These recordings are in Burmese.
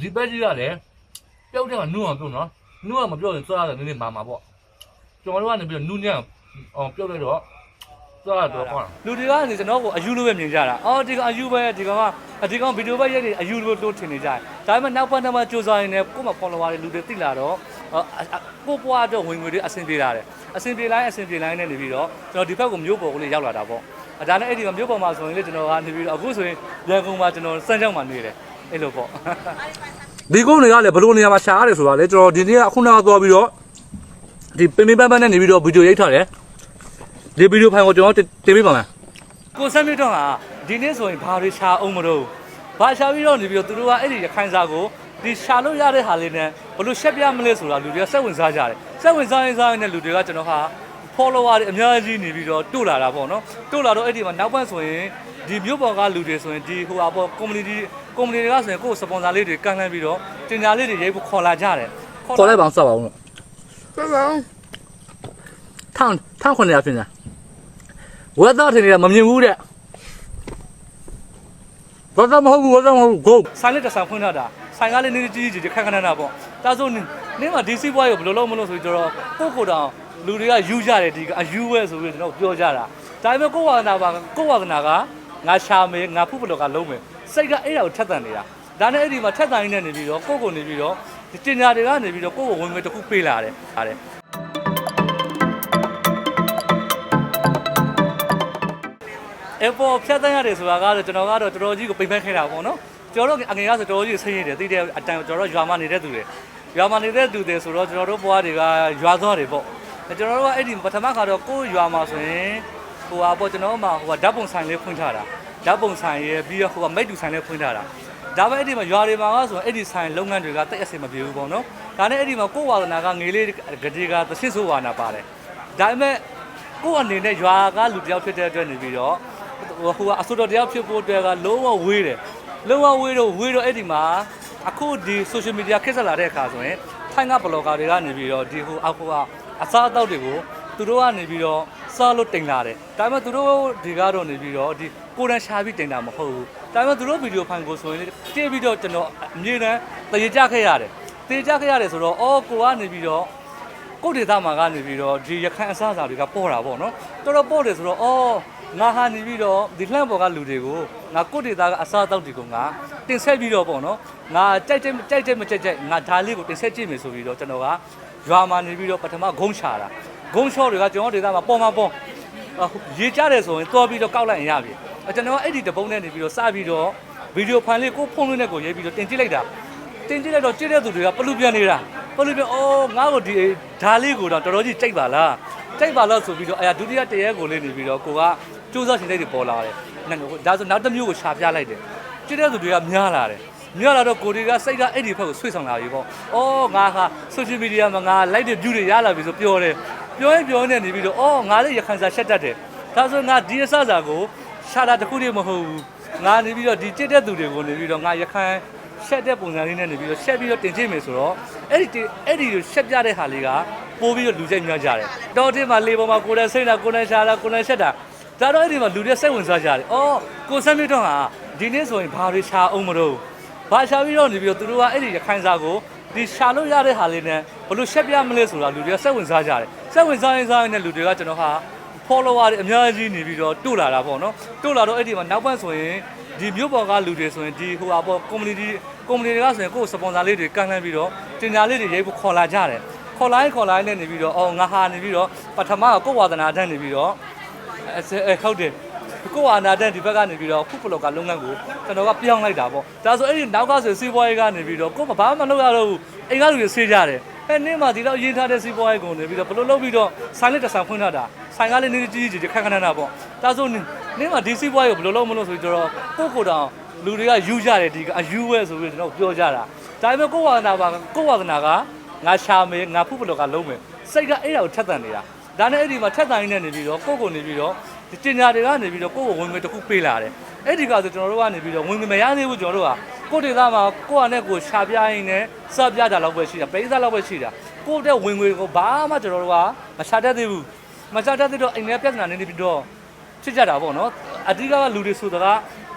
ဒီပဲကြီးကလည်းပျောက်တဲ့ကနုအောင်ပြုတ်နော်နုကမပြုတ်ရင်သွားရတယ်နည်းနည်းမာမှာပေါ့ကျွန်တော်တို့ကနေပြီးတော့နုညံ့အောင်ပြုတ်လိုက်တော့သွားတော့ကောင်းလူတွေကနေကျွန်တော်ကိုအယူလိုပဲမြင်ကြတာအော်ဒီကောင်အယူပဲဒီကောင်ကဒီကောင်ဗီဒီယိုပဲရိုက်နေအယူလိုလို့ထင်နေကြတယ်ဒါပေမဲ့နောက်ပတ်နောက်ပတ်စူးစမ်းရင်းနဲ့ကိုယ့်မှာ follower တွေလူတွေသိလာတော့ကိုပွားတော့ဝင်ငွေတွေအဆင်ပြေလာတယ်အဆင်ပြေလိုက်အဆင်ပြေလိုက်နဲ့နေပြီးတော့ကျွန်တော်ဒီဘက်ကိုမျိုးပေါ်ကိုလေးရောက်လာတာပေါ့ဒါနဲ့အဲ့ဒီမှာမျိုးပေါ်မှာဆိုရင်လေကျွန်တော်ကနေပြီးတော့အခုဆိုရင်ရန်ကုန်မှာကျွန်တော်စမ်းကြောင်းမှာနေတယ် အဲ့လိုပေါ့ဒီကုန်းတွေကလည်းဘလို့နေရာမှာရှာရတယ်ဆိုတာလေကျွန်တော်ဒီနေ့ကအခုနကသွားပြီးတော့ဒီပင်ပင်ပန်းပန်းနဲ့နေပြီးတော့ဗီဒီယိုရိုက်ထားတယ်ဒီဗီဒီယိုဖိုင်ကိုကျွန်တော်တင်ပေးပါမယ်ကိုစမ်းမြတ်တော့ဟာဒီနေ့ဆိုရင်ဘာတွေရှာအောင်မလို့ဘာရှာပြီးတော့နေပြီးတော့သူတို့ကအဲ့ဒီရခိုင်စာကိုဒီရှာလို့ရတဲ့ဟာလေးနဲ့ဘလို့ရှက်ပြမလဲဆိုတာလူတွေကစိတ်ဝင်စားကြတယ်စိတ်ဝင်စားရင်စားရင်လည်းလူတွေကကျွန်တော်ဟာ follower တွေအများကြီးနေပြီးတော့တို့လာတာပေါ့နော်တို့လာတော့အဲ့ဒီမှာနောက်ပတ်ဆိုရင်ဒီမြို့ပေါ်ကလူတွေဆိုရင်ဒီဟိုဟာပေါ့ community community တွေကဆိုရင်ကိုယ်စပွန်ဆာလေးတွေကန့်လန့်ပြီးတော့တင်ညာလေးတွေရိုက်ဖို့ခေါ်လာကြတယ်ခေါ်လိုက်ပါအောင်စပါအောင်လို့ဆက်ဆောင်ထောင်းထောင်းခွန်ရဖြစ်နေဝက်သားထင်နေတာမမြင်ဘူးတဲ့ဝက်သားမဟုတ်ဘူးဝက်သားမဟုတ်ဘူး go ဆိုင်လက်တစ်ဆိုင်ဖွင့်ထားတာဆိုင်ကားလေးနေကြီးကြီးကြီးခက်ခဏနာပေါ့ဒါဆိုနင်းမှာဒီစီးပွားရေးကိုဘယ်လိုလုပ်မလို့ဆိုပြီးတော့ကိုယ့်ကိုယ်တောင်လူတွေကယူကြတယ်ဒီကအယူဝဲဆိုပြီးတော့ကျွန်တော်ပြောကြတာဒါပေမဲ့ကိုယ့်ဝါသနာပါကိုယ့်ဝါသနာကငါရှာမယ်ငါဖုတ်ဘလောကလုံးမယ် စိတ်ကအဲ့ဒါကိုထက်သန်နေတာဒါနဲ့အဲ့ဒီမှာထက်သန်ရင်းနဲ့နေပြီးတော့ကိုယ့်ကိုယ်နေပြီးတော့ဒီတင်ညာတွေကနေပြီးတော့ကိုယ့်ကိုဝင်ငွေတစ်ခုပေးလာတယ်ဟာတယ် airport ဖြတ်တန်းရတယ်ဆိုတာကတော့ကျွန်တော်ကတော့တော်တော်ကြီးကိုပိတ်ပန်းခဲ့တာပေါ့နော်ကျွန်တော်တို့အငယ်ကဆိုတော်တော်ကြီးဆင်းရဲတယ်သိတဲ့အတန်ကျွန်တော်တို့ရွာမှာနေတဲ့သူတွေရွာမှာနေတဲ့သူတွေဆိုတော့ကျွန်တော်တို့ဘွားတွေကရွာသွားတယ်ပေါ့ကျွန်တော်တို့ကအဲ့ဒီပထမကတော့ကိုယ်ရွာမှာဆိုရင်ဟိုဟာပေါ့ကျွန်တော်တို့မှာဟိုဟာဓာတ်ပုံဆိုင်လေးဖွင့်ထားတာ ဓာတ်ပုံဆိုင်ရဲ့ပြီးတော့ဟိုဟာမိတ်တူဆိုင်လေးဖွင့်ထားတာဒါပေမဲ့အဲ့ဒီမှာရွာတွေမှာကဆိုရင်အဲ့ဒီဆိုင်လုပ်ငန်းတွေကတိတ်အဆင်မပြေဘူးပေါ့နော်ဒါနဲ့အဲ့ဒီမှာကိုယ်ဝါသနာကငေးလေးဂတိကသစ်ဆိုးဝါနာပါတယ်ဒါပေမဲ့ကိုယ့်အနေနဲ့ရွာကလူတယောက်ဖြစ်တဲ့အတွက်နေပြီးတော့ဟိုကအစိုးရတရားဖြစ်ဖို့အတွက်ကလုံးဝဝေးတယ်လုံးဝဝေးတော့ဝေးတော့အဲ့ဒီမှာအခုဒီ social media ခက်ဆက်လာတဲ့အခါဆိုရင်ထိုင်းကဘလော့ဂါတွေကနေပြီးတော့ဒီဟိုအောက်ကအစားအသောက်တွေကိုသူတို့ကနေပြီးတော့ စားလို့တင်လာတယ်ဒါပေမဲ့သူတို့ဒီကတော့နေပြီးတော့ဒီကိုရန်ရှာပြီးတင်တာမဟုတ်ဘူးဒါပေမဲ့သူတို့ဗီဒီယိုဖိုင်ကိုဆိုရင်ကြည့်ပြီးတော့ကျွန်တော်အမြင်နဲ့တရေကြခဲ့ရတယ်တရေကြခဲ့ရတယ်ဆိုတော့အော်ကိုကနေပြီးတော့ကိုယ့်ဒေသမှာကနေပြီးတော့ဒီရခိုင်အစားအစာတွေကပေါ်တာပေါ့နော်တော်တော်ပေါ်တယ်ဆိုတော့အော်ငါဟာနေပြီးတော့ဒီလှန့်ပေါ်ကလူတွေကိုငါကိုယ့်ဒေသကအစားအသောက်တွေကိုငါတင်ဆက်ပြီးတော့ပေါ့နော်ငါကြိုက်ကြိုက်ကြိုက်ကြိုက်မကြိုက်ကြိုက်ငါဒါလေးကိုတင်ဆက်ကြည့်မယ်ဆိုပြီးတော့ကျွန်တော်ကရွာမှာနေပြီးတော့ပထမဂုံးချတာ ဂုံးချော့တွေကကျွန်တော်ဒေသမှာပေါ်မှာပေါ်ရေကြတယ်ဆိုရင်တော်ပြီးတော့ကောက်လိုက်ရင်ရပြီကျွန်တော်ကအဲ့ဒီတပုံးနဲ့နေပြီးတော့စပြီးတော့ဗီဒီယိုဖိုင်လေးကိုဖုန်းလေးနဲ့ကိုရေးပြီးတော့တင်ကြည့်လိုက်တာတင်ကြည့်လိုက်တော့ကြည့်တဲ့သူတွေကပလူပြန်နေတာပလူပြန်အော်ငါ့ကိုဒီဓာလေးကိုတော့တော်တော်ကြီးကြိုက်ပါလားကြိုက်ပါလားဆိုပြီးတော့အဲဒုတိယတရဲကိုလေးနေပြီးတော့ကိုကစူးစမ်းရှင်တဲ့တွေပေါ်လာတယ်နော်ဒါဆိုနောက်တစ်မျိုးကိုရှာပြလိုက်တယ်ကြည့်တဲ့သူတွေကများလာတယ်များလာတော့ကိုတွေကစိတ်ကအဲ့ဒီဘက်ကိုဆွေးဆောင်လာပြီပေါ့။အော်ငါဟာ social media မှာငါ like တဲ့ view တွေရလာပြီဆိုပြောတယ်။ ပြောရင်ပြောနေနေပြီးတော့အော်ငါလည်းရခိုင်စာရှက်တတ်တယ်။ဒါဆိုငါဒီအစစာကိုရှာတာတစ်ခုတည်းမဟုတ်ဘူး။ငါနေပြီးတော့ဒီကြည့်တဲ့သူတွေကိုနေပြီးတော့ငါရခိုင်ရှက်တဲ့ပုံစံလေးနဲ့နေပြီးတော့ရှက်ပြီးတော့တင်ကြည့်မယ်ဆိုတော့အဲ့ဒီတင်အဲ့ဒီရှက်ပြတဲ့ဟာလေးကပိုးပြီးတော့လူစိတ်များကြတယ်။တော်တင်မှာလေပေါ်မှာကိုယ်နဲ့စိတ်နဲ့ကိုယ်နဲ့ရှာတာကိုယ်နဲ့ရှက်တာဒါတော့အဲ့ဒီမှာလူတွေစိတ်ဝင်စားကြတယ်။အော်ကိုစမ်းမြတ်တော့ဟာဒီနေ့ဆိုရင်ဘာတွေရှာအောင်မလို့ဘာရှာပြီးတော့နေပြီးတော့သူတို့ကအဲ့ဒီရခိုင်စာကို ဒီရှာလို့ရတဲ့ဟာလေးနဲ့ဘလို့ရှက်ပြမလဲဆိုတာလူတွေကစိတ်ဝင်စားကြတယ်။စိတ်ဝင်စားရင်စားရင်လည်းလူတွေကကျွန်တော်ဟာ follower တွေအများကြီးနေပြီးတော့တို့လာတာပေါ့နော်တို့လာတော့အဲ့ဒီမှာနောက်ပတ်ဆိုရင်ဒီမြို့ပေါ်ကလူတွေဆိုရင်ဒီဟိုဟာပေါ့ community community တွေကဆိုရင်ကိုယ်စပွန်ဆာလေးတွေကန့်လန့်ပြီးတော့တင်ညာလေးတွေရိုက်ဖို့ခေါ်လာကြတယ်ခေါ်လာရင်ခေါ်လာရင်လည်းနေပြီးတော့အော်ငါဟာနေပြီးတော့ပထမကကိုယ်ဝါသနာတန်းနေပြီးတော့အဲဟုတ်တယ် ကိုယ်ဝါနာတန်းဒီဘက်ကနေပြီးတော့ခုပလောက်ကလုပ်ငန်းကိုကျွန်တော်ကပြောင်းလိုက်တာပေါ့ဒါဆိုအဲ့ဒီနောက်ကဆိုစီးပွားရေးကနေပြီးတော့ကိုယ်ဘာမှမလုပ်ရတော့ဘူးအိမ်ကလူတွေဆေးကြတယ်အဲနင်းမှာဒီတော့ရေးထားတဲ့စီးပွားရေးကုန်နေပြီးတော့ဘလို့လုပ်ပြီးတော့ဆိုင်လက်တစ်ဆိုင်ဖွင့်ထားတာဆိုင်ကားလေးနေကြီးကြီးခက်ခဏနာပေါ့ဒါဆိုနင်းမှာဒီစီးပွားရေးကိုဘလို့လုပ်မလို့ဆိုပြီးတော့ကိုယ့်ကိုယ်တောင်လူတွေကယူကြတယ်ဒီကအယူဝဲဆိုပြီးတော့ကျွန်တော်ပြောကြတာဒါပေမဲ့ကိုယ့်ဝါသနာပါကိုယ့်ဝါသနာကငါရှာမယ်ငါဖုတ်ဘလောကလုံးမယ်စိတ်ကအဲ့ဒါကိုထက်သန်နေတာဒါနဲ့အဲ့ဒီမှာထက်သန်ရင်းနဲ့နေပြီးတော့ကိုယ့်ကိုယ်နေပြီးတော့ ဒီတင်ညာတွေကနေပြီးတော့ကိုယ့်ကိုဝင်ငွေတစ်ခုပေးလာတယ်အဲ့ဒီကဆိုကျွန်တော်တို့ကနေပြီးတော့ဝင်ငွေမရသေးဘူးကျွန်တော်တို့ကကိုယ့်ဒေသမှာကိုယ့်အနေနဲ့ကိုယ်ရှာပြရင်းနဲ့စပြတာလောက်ပဲရှိတာပိဿလောက်ပဲရှိတာကိုယ့်တဲ့ဝင်ငွေကိုဘာမှကျွန်တော်တို့ကမရှာတတ်သေးဘူးမရှာတတ်သေးတော့အိမ်ထဲပြဿနာနေနေပြီးတော့ဖြစ်ကြတာပေါ့နော်အဓိကကလူတွေဆိုတာက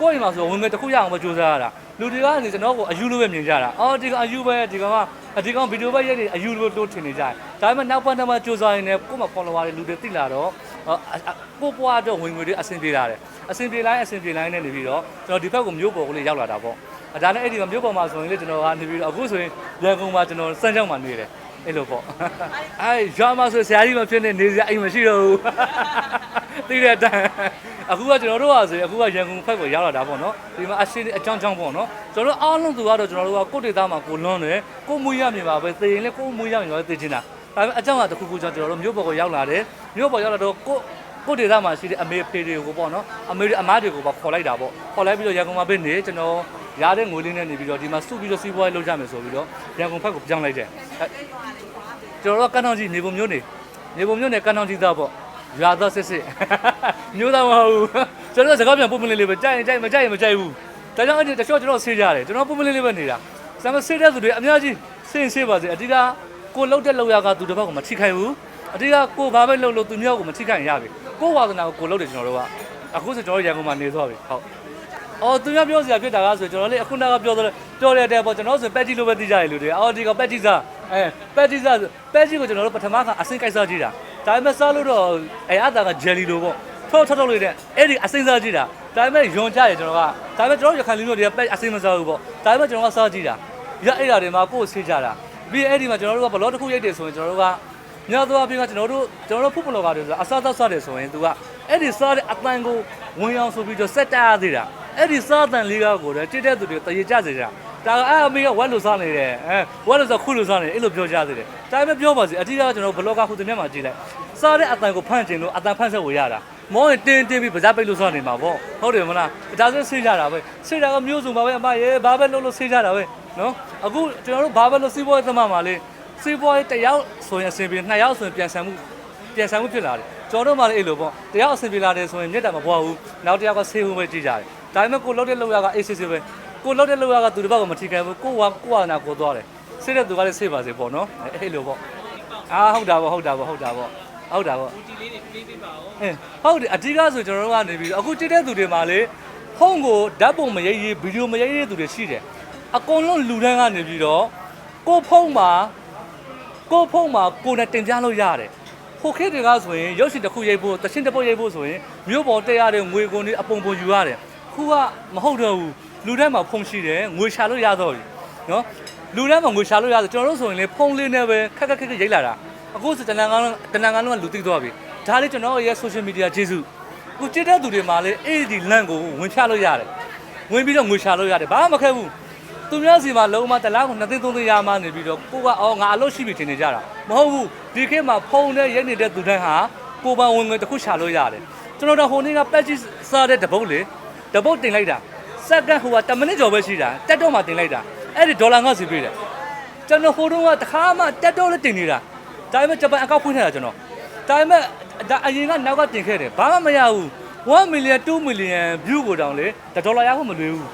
ကိုယ့်အိမ်မှာဆိုဝင်ငွေတစ်ခုရအောင်ပဲကြိုးစားရတာလူတွေကနေကျွန်တော်ကိုအယူလိုပဲမြင်ကြတာအော်ဒီကောင်အယူပဲဒီကောင်ကဒီကောင်ဗီဒီယိုပဲရိုက်နေအယူလိုလို့ထင်နေကြတယ်ဒါပေမဲ့နောက်ပတ်နောက်မှစူးစမ်းရင်းနဲ့ကိုယ့်မှာ follower တွေလူတွေသိလာတော့ ကိုပွားတော့ဝင်ငွေတွေအဆင်ပြေလာတယ်အဆင်ပြေလိုက်အဆင်ပြေလိုက်နဲ့နေပြီးတော့ကျွန်တော်ဒီဘက်ကိုမျိုးပေါ်ကလေးရောက်လာတာပေါ့ဒါနဲ့အဲ့ဒီကမျိုးပေါ်မှာဆိုရင်လေကျွန်တော်ကနေပြီးတော့အခုဆိုရင်ရန်ကုန်မှာကျွန်တော်စမ်းကြောင်းမှာနေတယ်အဲ့လိုပေါ့အဲရွာမှာဆိုဆရာကြီးမဖြစ်နေနေစရာအိမ်မရှိတော့ဘူးသိတဲ့အတိုင်းအခုကကျွန်တော်တို့ကဆိုရင်အခုကရန်ကုန်ဖက်ကိုရောက်လာတာပေါ့နော်ဒီမှာအရှင်းအကြောင်းကြောင်းပေါ့နော်ကျွန်တော်တို့အားလုံးသူကတော့ကျွန်တော်တို့ကကိုယ့်ဒေသမှာကိုလွန်းတယ်ကိုမွေးရမြင်ပါပဲသိရင်လည်းကိုမွေးရမြင်ပါပဲသိချင်တာ ဒါပေမဲ့အကြောင်းကတစ်ခုခုကြောင့်ကျွန်တော်တို့မြို့ပေါ်ကိုရောက်လာတယ်မြို့ပေါ်ရောက်လာတော့ကိုကိုဒေသမှာရှိတဲ့အမေဖေတွေကိုပေါ့နော်အမေအမားတွေကိုပါခေါ်လိုက်တာပေါ့ခေါ်လိုက်ပြီးတော့ရန်ကုန်မှာပဲနေကျွန်တော်ရတဲ့ငွေလေးနဲ့နေပြီးတော့ဒီမှာစုပြီးတော့စီးပွားရေးလုပ်ကြမယ်ဆိုပြီးတော့ရန်ကုန်ဘက်ကိုပြောင်းလိုက်တယ်ကျွန်တော်တို့ကကန်တော်ကြီးနေပုံမျိုးနေနေပုံမျိုးနေကန်တော်ကြီးသားပေါ့ရွာသားစစ်စစ်မျိုးသားမဟုတ်ဘူးကျွန်တော်စကားပြန်ပုံမလေးလေးပဲကြိုက်ရင်ကြိုက်မကြိုက်ရင်မကြိုက်ဘူးဒါကြောင့်အဲ့ဒီတချို့ကျွန်တော်ဆေးကြတယ်ကျွန်တော်ပုံမလေးလေးပဲနေတာစမ်းမဆေးတဲ့သူတွေအများကြီးဆေးဆေးပါစေအတိက ကိုလှုပ်တဲ့လှုပ်ရကသူတစ်ပတ်ကမထိခိုက်ဘူးအတိကကိုဘာပဲလှုပ်လို့သူမျိုးကိုမထိခိုက်ရင်ရပြီကိုဝါသနာကိုကိုလှုပ်တယ်ကျွန်တော်တို့ကအခုဆိုကျွန်တော်ရန်ကုန်မှာနေသွားပြီဟုတ်အော်သူများပြောစရာဖြစ်တာကဆိုကျွန်တော်လေအခုနကပြောသလိုပြောရတဲ့ပေါ့ကျွန်တော်ဆိုပက်တီလို့ပဲသိကြရလူတွေအော်ဒီကပက်တီစားအဲပက်တီစားပက်တီကိုကျွန်တော်တို့ပထမကအစင်ကိုက်စားကြည့်တာဒါပေမဲ့စားလို့တော့အဲအတာကဂျယ်လီလိုပေါ့ထုတ်ထုတ်ထုတ်လို့တဲ့အဲ့ဒီအစင်စားကြည့်တာဒါပေမဲ့ယွန်ကြရကျွန်တော်ကဒါပေမဲ့ကျွန်တော်ရခိုင်လူမျိုးတွေကပက်အစင်မစားဘူးပေါ့ဒါပေမဲ့ကျွန်တော်ကစားကြည့်တာရအဲ့ဒါတွေမှာကိုယ်ဆေးကြတာ ပြီးအဲ့ဒီမှာကျွန်တော်တို့ကဘလော့တစ်ခုရိုက်တယ်ဆိုရင်ကျွန်တော်တို့ကမြောက်သွားပြီးကကျွန်တော်တို့ကျွန်တော်တို့ဖုတ်ဘလော့ကားတွေဆိုအစားသောက်စားတယ်ဆိုရင်သူကအဲ့ဒီစားတဲ့အတန်ကိုဝင်အောင်ဆိုပြီးတော့စက်တရသေးတာအဲ့ဒီစားတန်လေးကားကိုလည်းတိတဲ့သူတွေတရေကြစေကြဒါကအဲ့အမေကဝက်လို့စားနေတယ်အဲဝက်လို့စားခုလို့စားနေတယ်အဲ့လိုပြောကြသေးတယ်ဒါပေမဲ့ပြောပါစီအတိအကျကျွန်တော်ဘလော့ကဟိုတည်းမှာကြည့်လိုက်စားတဲ့အတန်ကိုဖန့်ကျင်လို့အတန်ဖန့်ဆက်ဝေရတာမောရင်တင်းတင်းပြီးပါးစားပိတ်လို့စားနေမှာပေါ့ဟုတ်တယ်မလားဒါဆိုဆေးကြတာပဲဆေးတာကမျိုးစုံပါပဲအမရေဘာပဲလို့လို့ဆေးကြတာပဲ နော်အခုကျွန်တော်တို့ဘာပဲလို့စီးပွားရေးသမားမှာလေစီးပွားရေးတစ်ယောက်ဆိုရင်အဆင်ပြေနှစ်ယောက်ဆိုရင်ပြန်ဆံမှုပြန်ဆံမှုဖြစ်လာတယ်ကျွန်တော်တို့မှလည်းအဲ့လိုပေါ့တယောက်အဆင်ပြေလာတယ်ဆိုရင်မြတ်တာမပွားဘူးနောက်တစ်ယောက်ကဆေးဖို့ပဲကြည့်ကြတယ်ဒါပေမဲ့ကိုလှုပ်တဲ့လှုပ်ရကအေးဆေးဆေးပဲကိုလှုပ်တဲ့လှုပ်ရကသူတစ်ပတ်ကမထိခိုက်ဘူးကိုကကိုကနာကိုသွားတယ်ဆေးတဲ့သူကလည်းဆေးပါစေပေါ့နော်အဲ့လိုပေါ့အာဟုတ်တာပေါ့ဟုတ်တာပေါ့ဟုတ်တာပေါ့ဟုတ်တာပေါ့ဒီလေးတွေပေးပေးပါဦးအင်းဟုတ်တယ်အဓိကဆိုကျွန်တော်တို့ကနေပြီးအခုတိတဲ့သူတွေမှာလေဟုံးကိုဓာတ်ပုံမရိုက်ရေးဗီဒီယိုမရိုက်ရေးသူတွေရှိတယ် အကုန်လုံးလူတန်းကနေပြီးတော့ကိုဖုံးမှာကိုဖုံးမှာကိုနဲ့တင်ပြလို့ရတယ်ဟိုခေတ်တွေကဆိုရင်ရုပ်ရှင်တစ်ခုရိုက်ဖို့တချင်းတစ်ပုတ်ရိုက်ဖို့ဆိုရင်မြို့ပေါ်တက်ရတဲ့ငွေကုန်တွေအပုံပုံယူရတယ်ခုကမဟုတ်တော့ဘူးလူထဲမှာဖုန်းရှိတယ်ငွေရှာလို့ရတော့ပြီနော်လူထဲမှာငွေရှာလို့ရတယ်ကျွန်တော်တို့ဆိုရင်လေဖုန်းလေးနဲ့ပဲခက်ခက်ခက်ခက်ရိုက်လာတာအခုဆိုတနင်္ဂနွေတနင်္ဂနွေကလူသိသွားပြီဒါလေးကျွန်တော်ရဲ့ social media ကျေးဇူးအခုကြည့်တဲ့သူတွေမှာလေအဲ့ဒီလန့်ကိုဝင်ဖြလို့ရတယ်ဝင်ပြီးတော့ငွေရှာလို့ရတယ်ဘာမှမခက်ဘူး သူများစီမှာလုံးဝတစ်လားကို2သိန်း3သိန်းရမှနေပြီးတော့ကိုကအော်ငါအလုပ်ရှိပြီထင်နေကြတာမဟုတ်ဘူးဒီခေတ်မှာဖုန်းနဲ့ရက်နေတဲ့သူတိုင်းဟာကိုပန်ဝင်ငွေတစ်ခုရှာလို့ရတယ်ကျွန်တော်တို့ဟိုနေ့ကပက်ကြီးစားတဲ့တပုတ်လေတပုတ်တင်လိုက်တာစက္ကန့်ဟိုက10မိနစ်ကျော်ပဲရှိတာတက်တော့မှတင်လိုက်တာအဲ့ဒီဒေါ်လာ50ပေးတယ်ကျွန်တော်ဟိုတုန်းကတစ်ခါမှတက်တော့လည်းတင်နေတာဒါပေမဲ့ဂျပန်အကောက်ဖွင့်ထားတာကျွန်တော်ဒါပေမဲ့ဒါအရင်ကနောက်ကတင်ခဲ့တယ်ဘာမှမရဘူး1 million 2 million view ကိုတောင်လေဒေါ်လာရဖို့မလွယ်ဘူး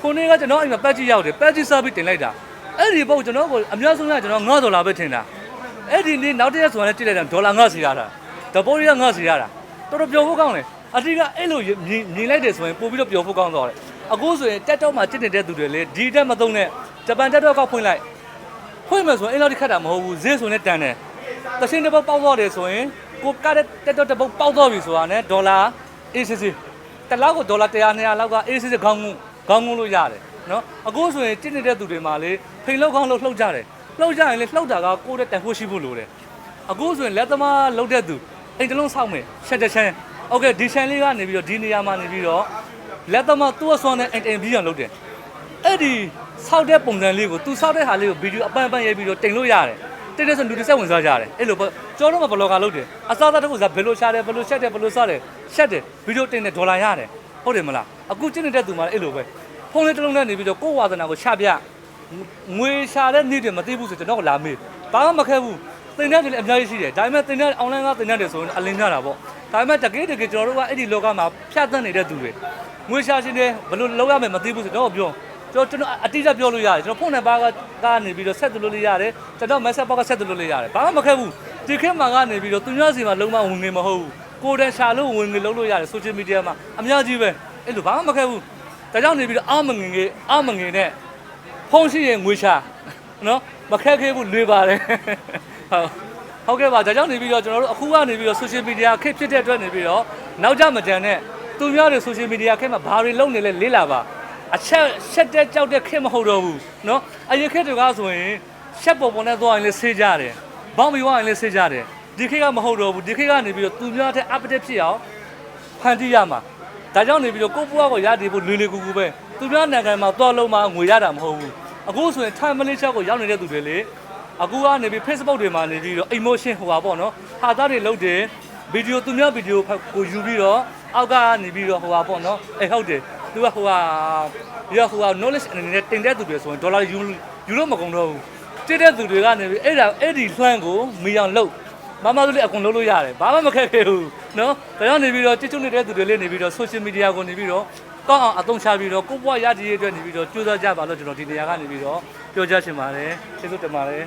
ခုနေ့ကကျွန်တော်အိမ်မှာပက်ကြီးရောက်တယ်ပက်ကြီးစားပြီးတင်လိုက်တာအဲ့ဒီပုတ်ကျွန်တော်ကိုအများဆုံးကကျွန်တော်9ဒေါ်လာပဲထင်တာအဲ့ဒီနေ့နောက်တစ်ရက်ဆိုရင်တိလိုက်တာဒေါ်လာ9စီရတာတပုတ်ရ9စီရတာတော်တော်ပျော်ဖို့ကောင်းတယ်အတိကအဲ့လိုမြင်မြင်လိုက်တယ်ဆိုရင်ပို့ပြီးတော့ပျော်ဖို့ကောင်းသွားတယ်အခုဆိုရင်တက်တော့မှတစ်နေတဲ့သူတွေလေဒီတက်မသုံးနဲ့ဂျပန်တက်တော့ကဖွင့်လိုက်ဖွင့်မယ်ဆိုရင်အဲ့လောက်တိခတ်တာမဟုတ်ဘူးဈေးဆိုရင်တန်တယ်တချင်းတစ်ပုတ်ပေါက်သွားတယ်ဆိုရင်ကိုကတဲ့တက်တော့တစ်ပုတ်ပေါက်သွားပြီဆိုတာနဲ့ဒေါ်လာအေးစစ်စစ်တစ်လောက်ကိုဒေါ်လာ100 200လောက်ကအေးစစ်စစ်ခေါင်းငုံ ခေါင်းငုံလို့ရတယ် နော်အခုဆိုရင်တစ်နေတဲ့သူတွေမှာလေဖိန်လောက်ကောင်းလို့လှုပ်ကြတယ်လှုပ်ကြရင်လေလှုပ်တာကကိုယ့်တဲ့တန်ဖို့ရှိဖို့လိုတယ်အခုဆိုရင်လက်သမားလှုပ်တဲ့သူအိမ်တစ်လုံးဆောက်မယ်ချက်တစ်ချမ်းโอเคဒီချန်လေးကနေပြီးတော့ဒီနေရာမှာနေပြီးတော့လက်သမားသူ့အစွမ်းနဲ့အိမ်အိမ်ပြီးအောင်လုပ်တယ်အဲ့ဒီဆောက်တဲ့ပုံစံလေးကိုသူဆောက်တဲ့ဟာလေးကိုဗီဒီယိုအပန်းပန်းရိုက်ပြီးတော့တင်လို့ရတယ်တင်တဲ့ဆိုလူတွေစက်ဝင်စားကြတယ်အဲ့လိုပေါ့ကျွန်တော်တို့ကဘလော့ဂါလုပ်တယ်အစားအသောက်တစ်ခုစားဘယ်လိုရှာတယ်ဘယ်လိုချက်တယ်ဘယ်လိုစားတယ်ချက်တယ်ဗီဒီယိုတင်တယ်ဒေါ်လာရတယ် ဟုတ်တယ်မလားအခုကျင့်နေတဲ့သူမှလည်းအဲ့လိုပဲဖုန်းလေးတစ်လုံးနဲ့နေပြီးတော့ကိုယ့်ဝါသနာကိုချပြငွေရှာတဲ့နေ့တွေမသိဘူးဆိုကျွန်တော်ကလာမေးဘာမှမခဲဘူးတင်တဲ့တွေလည်းအများကြီးရှိတယ်ဒါပေမဲ့တင်တဲ့ online ကတင်တဲ့တွေဆိုရင်အလင်းကြတာပေါ့ဒါပေမဲ့တကယ်တကယ်ကျွန်တော်တို့ကအဲ့ဒီလောကမှာဖြတ်သန်းနေတဲ့သူတွေငွေရှာရှင်တွေဘယ်လိုလုပ်ရမယ်မသိဘူးဆိုတော့ပြောကျွန်တော်ကျွန်တော်အတိအကျပြောလို့ရတယ်ကျွန်တော်ဖုန်းနံပါတ်ကကနေပြီးတော့ဆက်သွလို့လို့ရတယ်ကျွန်တော် message ဘောက်ကဆက်သွလို့လို့ရတယ်ဘာမှမခဲဘူးဒီခေတ်မှာကနေပြီးတော့သူများစီမှာလုံးဝဝင်ငွေမဟုတ်ဘူး ကိုယ်တန်ရှာလို့ဝင်ငွေလုံးလို့ရတယ် social media မှာအများကြီးပဲအဲ့လိုဘာမှမခဲဘူးဒါကြောင့်နေပြီးတော့အာမငင်ငယ်အာမငင်နဲ့ဖုံးရှိရင်ငွေချနော်မခက်ခဲဘူးလွေပါတယ်ဟုတ်ဟုတ်ကဲ့ပါဒါကြောင့်နေပြီးတော့ကျွန်တော်တို့အခုကနေပြီးတော့ social media ခက်ဖြစ်တဲ့အတွက်နေပြီးတော့နောက်ကြမကြံနဲ့သူများတွေ social media ခက်မှာဘာတွေလုပ်နေလဲလေးလာပါအချက်ရှက်တဲ့ကြောက်တဲ့ခက်မဟုတ်တော့ဘူးနော်အရင်ခက်တွေကဆိုရင်ရှက်ပေါ်ပေါ်နဲ့သွားရင်လည်းဆေးကြတယ်ဘောင်းမီဝါရင်လည်းဆေးကြတယ် ဒီခေတ်ကမဟုတ်တော့ဘူးဒီခေတ်ကနေပြီးတော့သူများတဲ့ update ဖြစ်အောင်ဖန်တီးရမှာဒါကြောင့်နေပြီးတော့ကိုယ့်ဘဝကိုရတည်ဖို့လွယ်လွယ်ကူကူပဲသူများနိုင်ငံမှာသွားလုံးမှာငွေရတာမဟုတ်ဘူးအခုဆိုရင် time Malaysia ကိုရောက်နေတဲ့သူတွေလေအခုကနေပြီး Facebook တွေမှာနေပြီးတော့ emotion ဟိုပါပေါ့နော်ဟာသားတွေလုပ်တယ်ဗီဒီယိုသူများဗီဒီယိုကိုယူပြီးတော့အောက်ကနေပြီးတော့ဟိုပါပေါ့နော်အေးဟုတ်တယ်သူကဟိုဟာရဟိုဟာ knowledge အနေနဲ့တင်တဲ့သူတွေဆိုရင်ဒေါ်လာယူယူလို့မကုန်တော့ဘူးတိတဲ့သူတွေကနေပြီးအဲ့ဒါအဲ့ဒီလှမ်းကိုမီအောင်လုပ် မမတို့လည်းအကုန်လုံးလို့ရတယ်ဘာမှမခက်ခဲဘူးနော်ဒါကြောင့်နေပြီးတော့ကြည့်ချွနေတဲ့သူတွေလည်းနေပြီးတော့ social media ကိုနေပြီးတော့ကောင်းအောင်အသုံးချပြီးတော့ကိုယ့်ဘဝရည်ရည်အတွက်နေပြီးတော့ကြိုးစားကြပါလို့ကျွန်တော်ဒီနေရာကနေပြီးတော့ပြောကြချင်ပါတယ်ကျေးဇူးတင်ပါတယ်